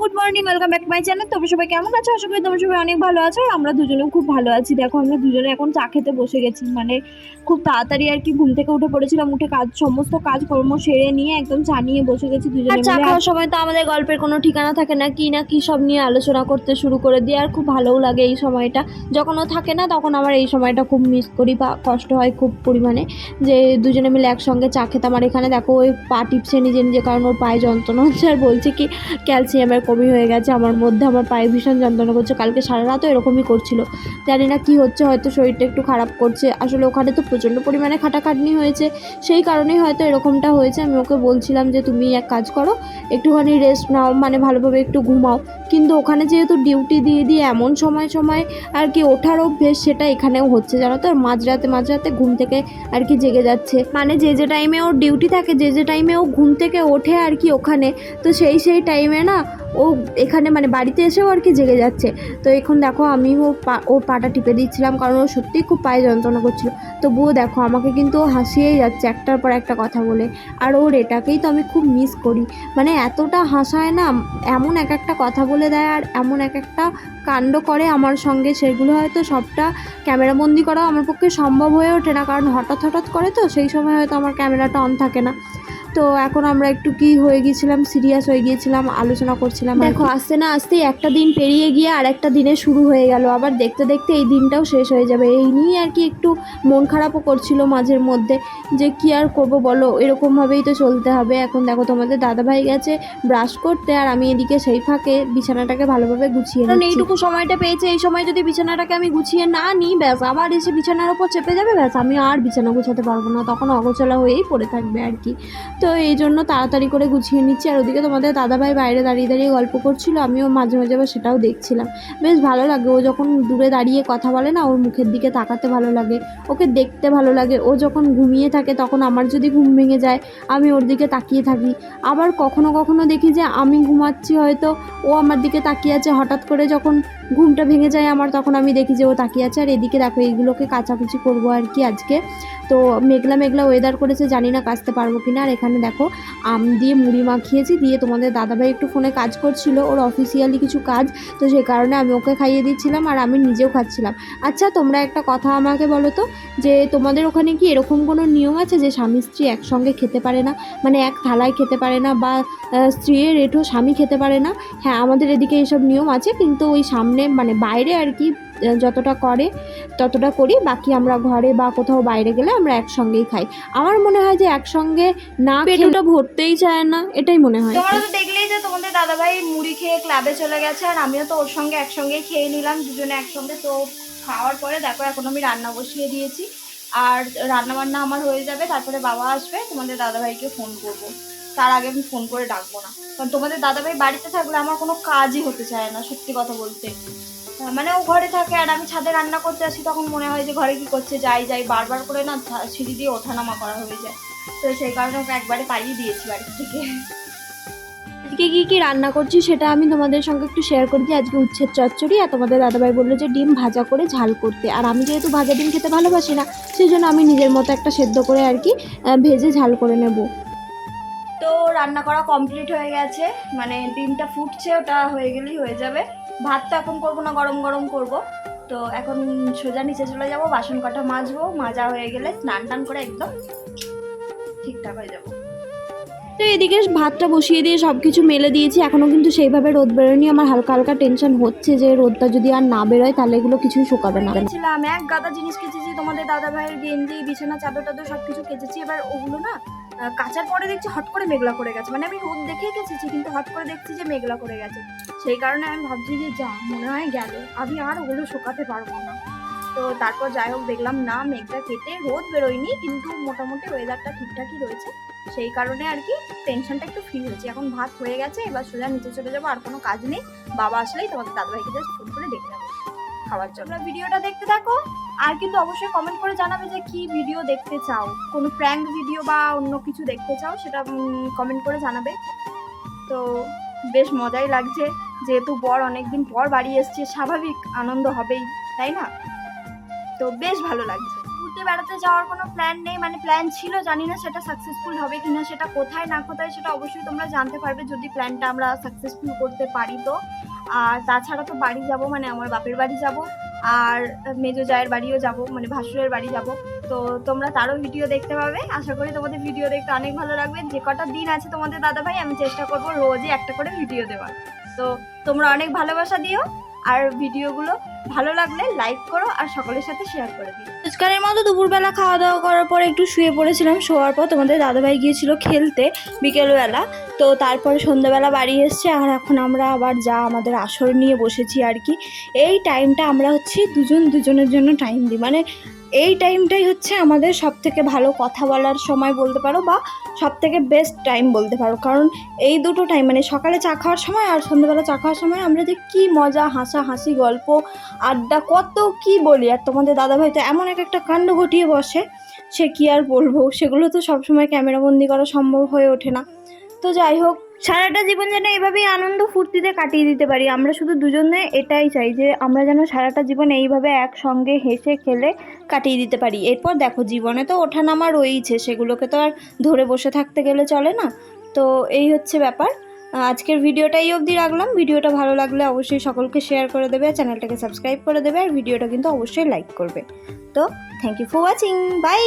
Good morning welcome back my channel. তোমরা সবাই কেমন আছো? আশা করি তোমরা সবাই অনেক ভালো আছো। আর আমরা দুজনেও খুব ভালো আছি। দেখো আমরা দুজনে এখন চা খেতে বসে গেছি। মানে খুব তাড়াতাড়ি আর কি ঘুম থেকে উঠে পড়েছিলাম। উঠে কাজ সমস্ত কাজ কর্ম সেরে নিয়ে একদম চা নিয়ে বসে গেছি দুজনে চা খাওয়ার সময় তো আমাদের গল্পের কোনো ঠিকানা থাকে না। কি না কি সব নিয়ে আলোচনা করতে শুরু করে দিই। আর খুব ভালোও লাগে এই সময়টা। যখন ও থাকে না তখন আমার এই সময়টা খুব মিস করি। বা কষ্ট হয় খুব পরিমাণে। যে দুজনে মিলে একসঙ্গে চা খেতাম। আর এখানে দেখো ওই পা টিপছে নিজে নিজে। কারণ ওর পায়ে যন্ত্রণা হচ্ছে। আর বলছে কি ক্যালসিয়ামের কমি হয়ে গেছে, আমার মধ্যে আমার পায়ে ভীষণ যন্ত্রণা করছে। কালকে সারা রাতও এরকমই করছিল। জানি না কি হচ্ছে, হয়তো শরীরটা একটু খারাপ করছে। আসলে ওখানে তো প্রচণ্ড পরিমাণে খাটাখাটনি হয়েছে। সেই কারণেই হয়তো এরকমটা হয়েছে। আমি ওকে বলছিলাম যে, তুমি এক কাজ করো, একটুখানি রেস্ট নাও মানে ভালোভাবে একটু ঘুমাও। কিন্তু ওখানে যেহেতু ডিউটি দিয়ে দিয়ে এমন সময় সময় আর কি ওঠার অভ্যেস, সেটা এখানেও হচ্ছে। জানো তো, মাঝরাতে মাঝরাতে ঘুম থেকে আর কি জেগে যাচ্ছে। মানে যে যে টাইমে ওর ডিউটি থাকে, যে যে টাইমে ও ঘুম থেকে ওঠে আর কি ওখানে, তো সেই সেই টাইমে না ও এখানে মানে বাড়িতে এসেও আর কি জেগে যাচ্ছে। তো এখন দেখো আমি ও পা ওর পাটা টিপে দিচ্ছিলাম কারণ ও সত্যিই খুব পায়ে যন্ত্রণা করছিল। তবুও দেখো আমাকে কিন্তু ও হাসিয়েই যাচ্ছে একটার পর একটা কথা বলে। আর ওর এটাকেই তো আমি খুব মিস করি। মানে এতটা হাসায় না, এমন এক একটা কথা বলে দেয় আর এমন এক একটা কাণ্ড করে আমার সঙ্গে। সেগুলো হয়তো সবটা ক্যামেরাবন্দি করাও আমার পক্ষে সম্ভব হয়ে ওঠে না। কারণ হঠাৎ হঠাৎ করে তো সেই সময় হয়তো আমার ক্যামেরাটা অন থাকে না। তো এখন আমরা একটু কি হয়ে গিয়েছিলাম সিরিয়াস হয়ে গিয়েছিলাম আলোচনা করছিলাম দেখো আস্তে না আস্তেই একটা দিন পেরিয়ে গিয়ে আর একটা দিনে শুরু হয়ে গেল। আবার দেখতে দেখতে এই দিনটাও শেষ হয়ে যাবে। এই নিয়ে আর কি একটু মন খারাপও করছিল মাঝের মধ্যে যে কি আর করব বলো? এরকমভাবেই তো চলতে হবে। এখন দেখো তোমাদের দাদাভাই গেছে ব্রাশ করতে আর আমি এদিকে সেই ফাঁকে বিছানাটাকে ভালোভাবে গুছিয়ে কারণ এইটুকু সময়টা পেয়েছে। এই সময় যদি বিছানাটাকে আমি গুছিয়ে না নিই ব্যাস আবার এসে বিছানার ওপর চেপে যাবে ব্যাস আমি আর বিছানা গুছাতে পারব না। তখন অগোছলা হয়েই পড়ে থাকবে আর কি। তো এই জন্য তাড়াতাড়ি করে গুছিয়ে নিচ্ছি। আর ওদিকে তোমাদের দাদাভাই বাইরে দাঁড়িয়ে দাঁড়িয়ে গল্প করছিল, আমিও মাঝে মাঝে আবার সেটাও দেখছিলাম। বেশ ভালো লাগে, ও যখন দূরে দাঁড়িয়ে কথা বলে না, ওর মুখের দিকে তাকাতে ভালো লাগে, ওকে দেখতে ভালো লাগে। ও যখন ঘুমিয়ে থাকে তখন আমার যদি ঘুম ভেঙে যায়, আমি ওর দিকে তাকিয়ে থাকি। আবার কখনো কখনো দেখি যে আমি ঘুমাচ্ছি হয়তো, ও আমার দিকে তাকিয়ে আছে। হঠাৎ করে যখন ঘুমটা ভেঙে যায় আমার, তখন আমি দেখি যে ও তাকিয়ে আছে। আর এদিকে দেখো, এইগুলোকে কাচাকুচি করব আর কি আজকে। তো মেঘলা মেঘলা ওয়েদার করেছে, জানি না কাচতে পারব কি না আর এখানে দেখো, আম দিয়ে মুড়ি মাখিয়েছি, দিয়ে তোমাদের দাদাভাই একটু ফোনে কাজ করছিল, ওর অফিসিয়ালি কিছু কাজ, তো সেই কারণে আমি ওকে খাইয়ে দিচ্ছিলাম আর আমি নিজেও খাচ্ছিলাম। আচ্ছা তোমরা একটা কথা আমাকে বলো তো, যে তোমাদের ওখানে কি এরকম কোনো নিয়ম আছে যে স্বামী স্ত্রী একসঙ্গে খেতে পারে না? মানে এক থালায় খেতে পারে না বা স্ত্রীর এঁঠো স্বামী খেতে পারে না? হ্যাঁ আমাদের এদিকে এইসব নিয়ম আছে, কিন্তু ওই সামনে মানে বাইরে আর কি যতটা করে ততটা করি বাকি আমরা ঘরে বা কোথাও বাইরে গেলে আমরা একসঙ্গেই খাই। আমার মনে হয় যে একসঙ্গে না পেটটা ভরতেই চায় না এটাই মনে হয়। তোমরা তো দেখলেই যে তোমাদের দাদাভাই মুড়ি খেয়ে ক্লাবে চলে গেছে আর আমিও তো ওর সঙ্গে একসঙ্গে খেয়ে নিলাম দুজনে একসঙ্গে। তো খাওয়ার পরে দেখো এখন আমি রান্না বসিয়ে দিয়েছি। আর রান্না বান্না আমার হয়ে যাবে তারপরে বাবা আসবে তোমাদের দাদাভাইকে ফোন করব। তার আগে আমি ফোন করে ডাকবো না। কারণ তোমাদের দাদাভাই বাড়িতে থাকলে আমার কোনো কাজই হতে চায় না সত্যি কথা বলতে। মানে ও ঘরে থাকে আর আমি ছাদে রান্না করতে আসি তখন মনে হয় যে ঘরে কি করছে যাই যাই বারবার করে না সিঁড়ি দিয়ে ওঠানামা করা হয়ে যায়। তো সেই কারণে ওকে একবারে তাড়িয়ে দিয়েছি বাড়ি থেকে। আজকে কি কি রান্না করছি সেটা আমি তোমাদের সঙ্গে একটু শেয়ার করে দিই। আজকে উচ্ছেদ চচ্চড়ি আর তোমাদের দাদাভাই বলল যে ডিম ভাজা করে ঝাল করতে। আর আমি যেহেতু ভাজা ডিম খেতে ভালোবাসি না সেই জন্য আমি নিজের মতো একটা সেদ্ধ করে আর কি ভেজে ঝাল করে নেব। তো রান্না করা কমপ্লিট হয়ে গেছে। মানে ডিমটা ফুটছে ওটা হয়ে গেলেই হয়ে যাবে। ভাত তো এখন করব না গরম গরম করব। তো এখন সোজা নিচে চলে যাব বাসন কটা মাজবো মাজা হয়ে গেলে স্নান টান করে একদম ঠিকঠাক হয়ে যাব। তো এদিকে ভাতটা বসিয়ে দিয়ে সব কিছু মেলে দিয়েছি এখনও কিন্তু সেইভাবে রোদ বেরোয়নি আমার হালকা হালকা টেনশন হচ্ছে যে রোদটা যদি আর না বেরোয় তাহলে এগুলো কিছুই শুকাবে না। ছিলাম এক গাদা জিনিস কেচেছি তোমাদের দাদা ভাইয়ের গেঞ্জি বিছানা চাদর টাদর সব কিছু কেচেছি এবার ওগুলো না কাচার পরে দেখছি হট করে মেঘলা করে গেছে। মানে আমি রোদ দেখেই কেচেছি কিন্তু হট করে দেখছি যে মেঘলা করে গেছে। সেই কারণে আমি ভাবছি যে যা, মনে হয় গেল। আমি আর ওগুলো শুকাতে পারব না। তো তারপর যাই হোক, দেখলাম না, মেঘটা কেটে রোদ বেরোয়নি, কিন্তু মোটামুটি ওয়েদারটা ঠিকঠাকই রয়েছে। সেই কারণে আর কি টেনশনটা একটু ফ্রি হয়েছে। এখন ভাত হয়ে গেছে, এবার সোজা নিচে চলে যাব, আর কোনো কাজ নেই। বাবা আসলেই তোমাদের দাদাভাইকে জাস্ট ফোন করে ডেকে যাব খাওয়ার জন্য। ভিডিওটা দেখতে থাকো, আর কিন্তু অবশ্যই কমেন্ট করে জানাবে যে কি ভিডিও দেখতে চাও। কোনো প্র্যাঙ্ক ভিডিও বা অন্য কিছু দেখতে চাও, সেটা কমেন্ট করে জানাবে। তো বেশ মজাই লাগছে। যেহেতু বর অনেকদিন পর বাড়ি এসছে, স্বাভাবিক আনন্দ হবেই, তাই না? তো বেশ ভালো লাগছে। ঘুরতে বেড়াতে যাওয়ার কোনো প্ল্যান নেই মানে প্ল্যান ছিল, জানি না সেটা সাকসেসফুল হবে কি না সেটা কোথায় না কোথায় সেটা অবশ্যই তোমরা জানতে পারবে যদি প্ল্যানটা আমরা সাকসেসফুল করতে পারি তো। আর তাছাড়া তো বাড়ি যাব মানে আমার বাপের বাড়ি যাব, আর মেজো জায়ের বাড়িও যাব মানে ভাসুরের বাড়ি যাব। তো তোমরা তারও ভিডিও দেখতে পাবে। আশা করি তোমাদের ভিডিও দেখতে অনেক ভালো লাগবে। যে কটা দিন আছে তোমাদের দাদা ভাই আমি চেষ্টা করব রোজই একটা করে ভিডিও দেওয়ার। তো তোমরা অনেক ভালোবাসা দিও। আর ভিডিওগুলো ভালো লাগলে লাইক করো আর সকলের সাথে শেয়ার করে দিও। রোজকারের মতো দুপুরবেলা খাওয়া দাওয়া করার পর একটু শুয়ে পড়েছিলাম। শোয়ার পর তোমাদের দাদাভাই গিয়েছিল খেলতে বিকেলবেলা। তো তারপরে সন্ধ্যাবেলা বাড়ি এসছে আর এখন আমরা আবার যা আমাদের আসর নিয়ে বসেছি আর কি। এই টাইমটা আমরা হচ্ছে দুজন দুজনের জন্য টাইম দিই। মানে এই টাইমটাই হচ্ছে আমাদের সব থেকে ভালো কথা বলার সময় বলতে পারো বা সব থেকে বেস্ট টাইম বলতে পারো। কারণ এই দুটো টাইম মানে সকালে চা খাওয়ার সময় আর সন্ধ্যাবেলা চা খাওয়ার সময় আমরা যে কী মজা হাসা হাসি গল্প, আড্ডা, কত কি বলি। আর তোমাদের দাদাভাই তো এমন এক একটা কাণ্ড ঘটিয়ে বসে, সে কি আর বলব? সেগুলো তো সবসময় ক্যামেরাবন্দি করা সম্ভব হয়ে ওঠে না। তো যাই হোক সারাটা জীবন যেন এভাবেই আনন্দ ফুর্তিতে কাটিয়ে দিতে পারি। আমরা শুধু দুজনে এটাই চাই যে, আমরা যেন সারাটা জীবন এইভাবে একসঙ্গে হেসে খেলে কাটিয়ে দিতে পারি। এরপর দেখো, জীবনে তো ওঠানামা রয়েইছে, সেগুলোকে তো আর ধরে বসে থাকতে গেলে চলে না। তো এই হচ্ছে ব্যাপার। আজকের ভিডিওটা এই অবধি রাখলাম। ভিডিওটা ভালো লাগলে অবশ্যই সকলকে শেয়ার করে দেবে, চ্যানেলটাকে সাবস্ক্রাইব করে দেবে, আর ভিডিওটা কিন্তু অবশ্যই লাইক করবে। তো thank you for watching bye